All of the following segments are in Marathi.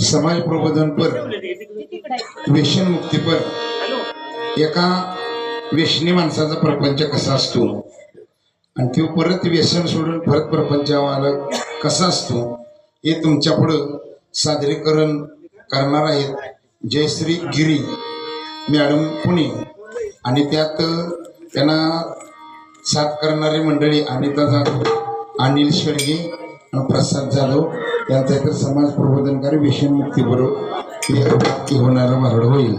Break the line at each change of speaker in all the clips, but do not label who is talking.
समाज प्रबोधनपर व्यसनमुक्तीपर एका व्यसनी माणसाचा प्रपंच कसा असतो? आणि तो परत व्यसन सोडून परत प्रपंचावाला कसा असतो? हे तुमच्या पुढं सादरीकरण करणार आहेत जयश्री गिरी मॅडम पुणे. आणि त्यात त्यांना साथ करणारी मंडळी अनिता जाधव अनिल शेळगे प्रसाद जाधव यांचा इतर समाज प्रबोधनकारी व्यसनमुक्ती बरोबर होणारा मारड होईल.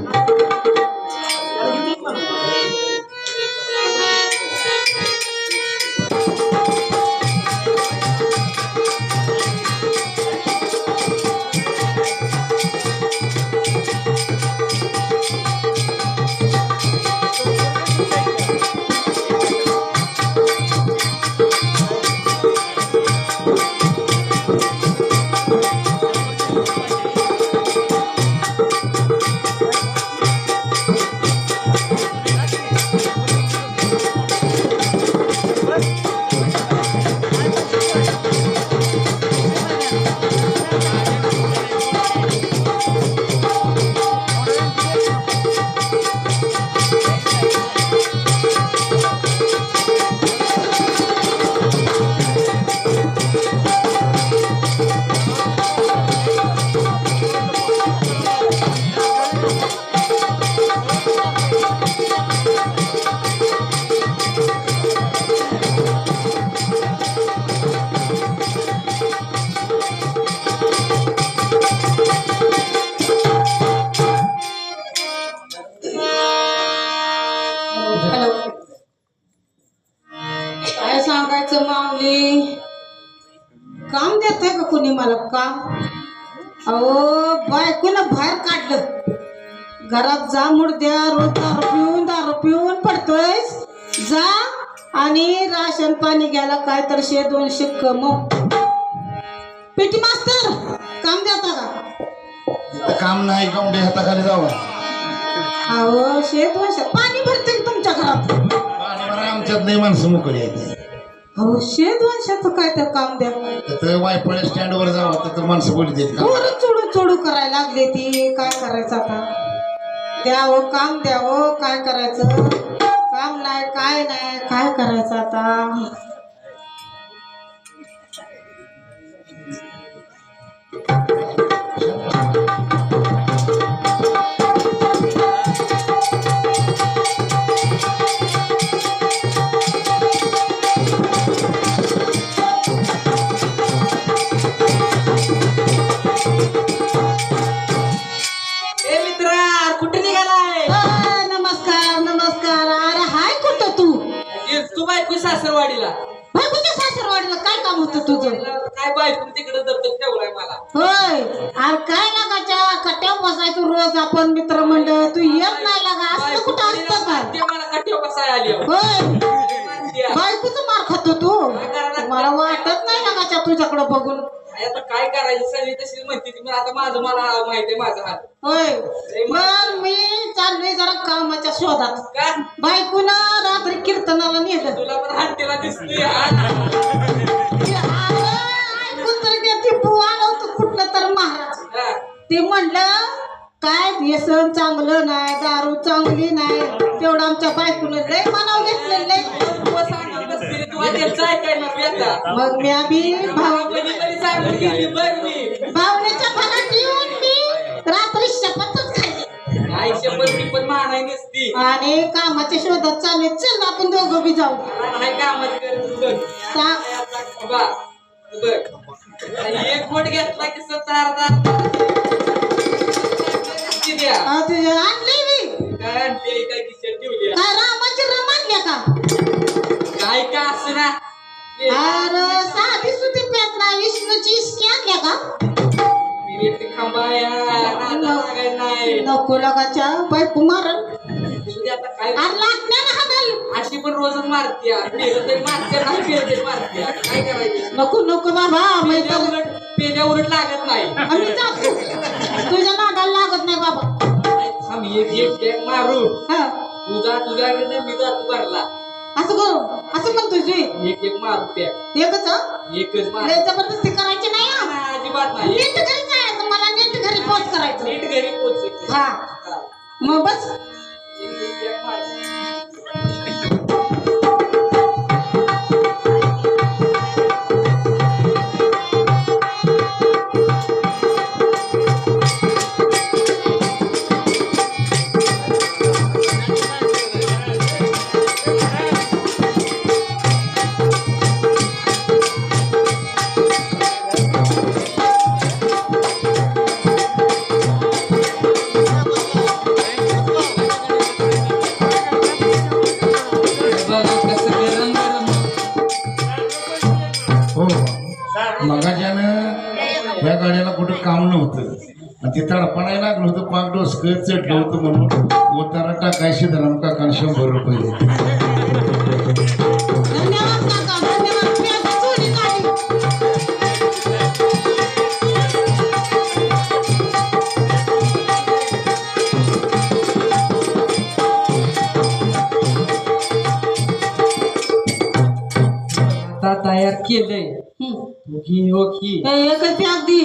सांगायचं माऊली. काम देत आहे का कोणी मला? काम अहो बायकोला बाहेर काढलं. घरात जा मुडद्या रोज दारू पिऊन दारू पिऊन पडतोय जा आणि राशन पाणी घ्यायला काय तर शे दोनशे कमव. पेटी मास्तर काम देता का?
काम नाही गावडे हाताखाली जावं.
अहो शे दोनशे. पाणी भरते का तुमच्या घरात.
आमच्यात नाही माणसं मोकळी आहेत.
अहो शे दोनशेचं काय तर काम द्या
तिथं वायफळ स्टँडवर जावं तिथं माणसं बोलत आहेत. का
पोरं चोडू चोडू करायला लागले ती. काय करायचं आता? द्यावं काम द्यावं काय करायचं? काम नाही काय नाही काय करायचं आता?
सासरवाडीला.
काय काम होतं तुझं?
काय बायको तिकडे दत्तक ठेवलाय मला.
होय. अरे काय लागाच्या कट्ट्यावर बसायचो रोज आपण मित्रमंडळ. तू येत नाही लागा. असं कुठं असतं का
ते मला कसा आली. हो.
होय बायकोचं मार खातो तू. मला वाटत नाही लागाच्या तुझ्याकडं बघून.
आता काय करायचं? सगळी तशी म्हणते ती, आता माझं मला माहितीये माझं हाल.
होय. मग मी चाललोय जरा कामाच्या शोधात.
का?
बायकोन रात्री कीर्तनाला नेलं
तुला पण हंटीला दिसते
ऐकून तरी ते ते बुवा आलं होतं कुठलं तर महाराज ते म्हणलं काय व्यसन चांगलं नाही दारू चांगली नाही. तेवढं आमच्या बायकोनं लय मनाव घेतलं लय.
तुला त्यांचं ऐकायला आता
मग मी आम्ही भाव
कधी कधी सांगून गेली बघ मी.
भावनेच्या फलात येऊन मी रात्री शपथच
आई शपथ मी पण मानाय नसती.
आणि कामाच्या शोधात चालले चल आपण दोघं बी जाऊ.
नाही बघ.
सा-
बघ. आणि एक बोट घेतला की सत्तर
नको लगाच्या बायको मारल
तुझी आता काय अशी पण रोजच मारते पेलं तरी मारते नाही पेलं तरी मारते. काय करायचं?
नको नको बाबा मी
पेल्या उलट पेल्या उलट लागत नाही.
आम्ही जातो तुझ्या नादाला लागत नाही बाबा.
थांब एक मारू.
हा.
तुझा तुझ्याकडे मी जातो भरला
असं करू? असं म्हणतोय तू?
एक एक मारू त्या.
एकच हं?
एकच मार.
लय जबरदस्ती करायची नाही हं?
अजिबात नाही.
नीट घरी जाय हा. मग बस.
ते तडपणाय लागलं होतं पाक डोसकं चढलं होतं म्हणून उतारा टाकायशी धरम काका शंभर रुपये
तयार केलंय. घी हो घी
ए, एकच पॅक दी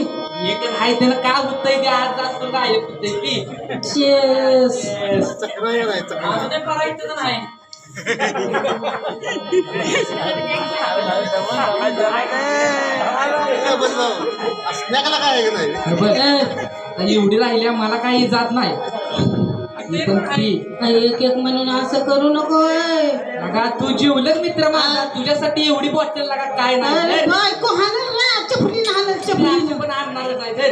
एक आहे काय होतंय ते आज जास्त काय ती? करायचं नाही. आता एवढी राहिल्या मला काही जात नाही. ती
एक एक म्हणून असं करू नको
लगा तू जिवलग मित्र माझा. तुझ्यासाठी एवढी बॉटल लागा काय
अरे
नाही
बायको ना हाणल चपलीनं
चपली. पण आणणारच आहे तर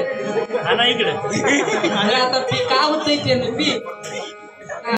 अरे आता पी का होतंय ते पी